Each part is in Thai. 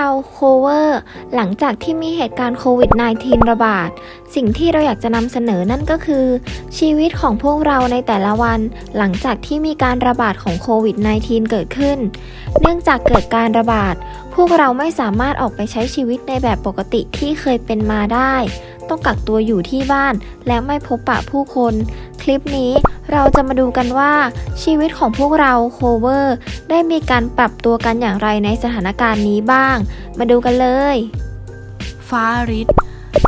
เราโคเวอร์หลังจากที่มีเหตุการณ์โควิด -19 ระบาด สิ่งที่เราอยากจะนำเสนอนั่นก็คือ ชีวิตของพวกเราในแต่ละวัน หลังจากที่มีการระบาดของโควิด -19 เกิดขึ้น เนื่องจากเกิดการระบาด พวกเราไม่สามารถออกไปใช้ชีวิตในแบบปกติที่เคยเป็นมาได้ ต้องกักตัวอยู่ที่บ้านและไม่พบปะผู้คน คลิปนี้เราจะมาดูกันว่าชีวิตของพวกเราโคเวอร์ได้มีการปรับตัวกันอย่างไรในสถานการณ์นี้บ้าง มาดูกันเลย ฟ้าริศ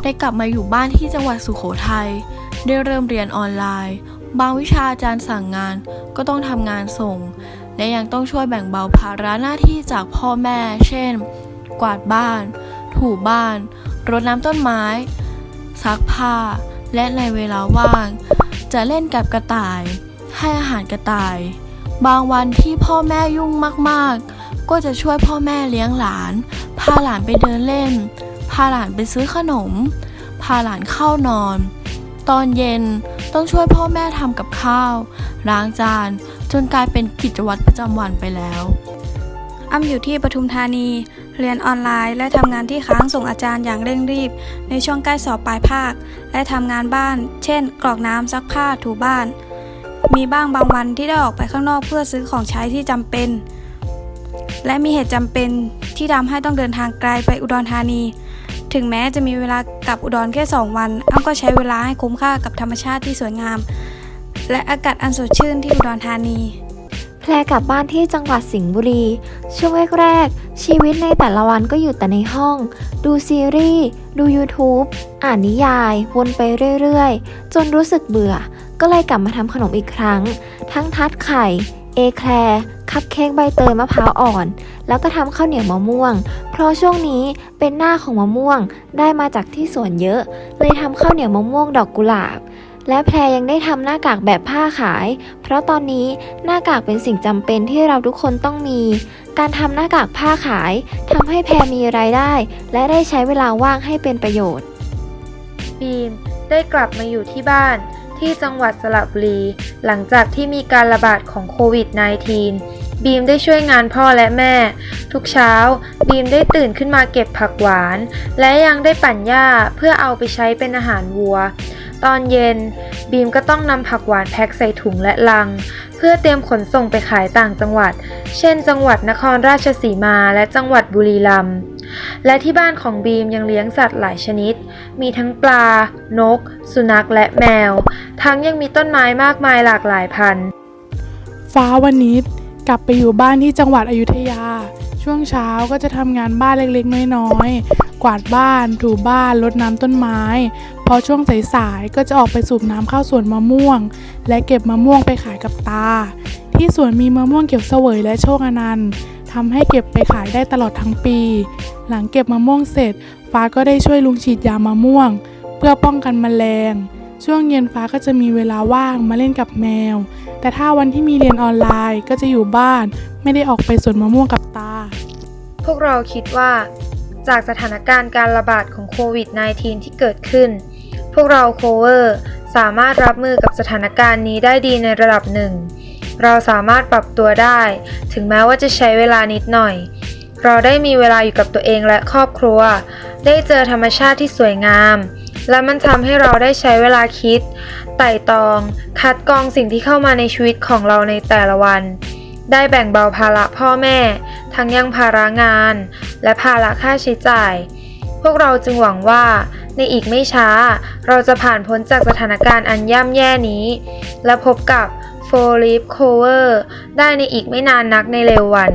ได้กลับมาอยู่บ้านที่จังหวัดสุโขทัยได้เริ่มเรียนออนไลน์ บางวิชาอาจารย์สั่งงานก็ต้องทำงานส่ง และยังต้องช่วยแบ่งเบาภาระหน้าที่จากพ่อแม่ เช่น กวาดบ้าน ถูบ้าน รดน้ำต้นไม้ ซักผ้า และในเวลาว่าง จะเล่นกับกระต่าย ให้อาหารกระต่าย บางวันที่พ่อแม่ยุ่งมากๆ ก็จะช่วยพ่อแม่เลี้ยงหลาน พาหลานไปเดินเล่น พาหลานไปซื้อขนม พาหลานเข้านอน ตอนเย็นต้องช่วยพ่อแม่ทำกับข้าว ล้างจาน จนกลายเป็นกิจวัตรประจำวันไปแล้ว อ้ำอยู่ที่ปทุมธานี เรียนออนไลน์ และทำงานที่ค้างส่งอาจารย์อย่างเร่งรีบ ในช่วงใกล้สอบปลายภาค และทำงานบ้าน เช่น กรอกน้ำซักผ้าถูบ้าน มีบ้างบางวันที่ได้ออกไปข้างนอกเพื่อซื้อของใช้ที่จำเป็น และมีเหตุจำเป็นที่ทำให้ต้องเดินทางไกลไปอุดรธานี ถึงแม้จะมีเวลากลับอุดรแค่ 2 วันอ้ำก็ใช้เวลาให้คุ้มค่ากับธรรมชาติที่สวยงาม และอากาศอันสดชื่นที่อุดรธานี แพรกลับบ้านที่จังหวัดสิงห์บุรี ช่วงแรกๆ ชีวิตในแต่ละวันก็อยู่แต่ในห้อง ดูซีรีส์ ดู YouTube อ่านนิยาย วนไปเรื่อยๆ จนรู้สึกเบื่อ ก็เลยกลับมาทำขนมอีกครั้ง ทั้งทัดไข่ เอแคลร์คัพเค้กใบเตยมะพร้าวอ่อน แล้วก็ทำข้าวเหนียวมะม่วง เพราะช่วงนี้เป็นหน้าของมะม่วง ได้มาจากที่สวนเยอะ เลยทำข้าวเหนียวมะม่วงดอกกุหลาบ และแพรยังได้ทำหน้ากากแบบผ้าขาย เพราะตอนนี้หน้ากากเป็นสิ่งจำเป็นที่เราทุกคนต้องมี การทำหน้ากากผ้าขายทำให้แพรมีรายได้ และได้ใช้เวลาว่างให้เป็นประโยชน์ บีมได้กลับมาอยู่ที่บ้าน ที่จังหวัดสระบุรี หลังจากที่มีการระบาดของโควิด -19 บีมได้ช่วยงานพ่อและแม่ ทุกเช้า บีมได้ตื่นขึ้นมาเก็บผักหวาน และยังได้ปั่นหญ้าเพื่อเอาไปใช้เป็นอาหารวัว ตอนเย็น บีมก็ต้องนำผักหวานแพ็คใส่ถุงและลัง เพื่อเตรียมขนส่งไปขายต่างจังหวัด เช่น จังหวัดนครราชสีมาและจังหวัดบุรีรัมย์และที่บ้านของบีมยังเลี้ยงสัตว์หลายชนิด มีทั้งปลา นก สุนัขและแมว ทั้งยังมีต้นไม้มากมายหลากหลายพันธุ์ฟ้าวันนี้กลับไปอยู่บ้านที่จังหวัดอยุธยา ช่วงเช้าก็จะทำงานบ้านเล็กๆ น้อยๆ กวาดบ้าน ถูบ้านรดน้ำต้นไม้ อช่วงสายๆก็จะออกไปสูบน้ำเข้าสวนมะม่วง และเก็บมะม่วงไปขายกับตา ที่สวนมีมะม่วงเขียวเสวยและโชคอนันต์ทำให้เก็บไปขายได้ตลอดทั้งปี หลังเก็บมะม่วงเสร็จ ฟ้าก็ได้ช่วยลุงฉีดยามะม่วง เพื่อป้องกันแมลง ช่วงเย็นฟ้าก็จะมีเวลาว่างมาเล่นกับแมว แต่ถ้าวันที่มีเรียนออนไลน์ก็จะอยู่บ้าน ไม่ได้ออกไปสวนมะม่วงกับตา พวกเราคิดว่าจากสถานการณ์การระบาดของโควิด -19 ที่เกิดขึ้น พวกเราโคเวอร์สามารถรับมือกับสถานการณ์นี้ได้ดีในระดับหนึ่ง เราสามารถปรับตัวได้ ถึงแม้ว่าจะใช้เวลานิดหน่อย เราได้มีเวลาอยู่กับตัวเองและครอบครัว ได้เจอธรรมชาติที่สวยงาม และมันทำให้เราได้ใช้เวลาคิด ไต่ตอง คัดกรองสิ่งที่เข้ามาในชีวิตของเราในแต่ละวัน ได้แบ่งเบาภาระพ่อแม่ ทั้งยังภาระงาน และภาระค่าใช้จ่าย พวกเราจึงหวังว่า ในอีกไม่ช้า เราจะผ่านพ้นจากสถานการณ์อันย่ำแย่นี้ และพบกับ f o r l e a f Cover ได้ในอีกไม่นานนักในเร็ววัน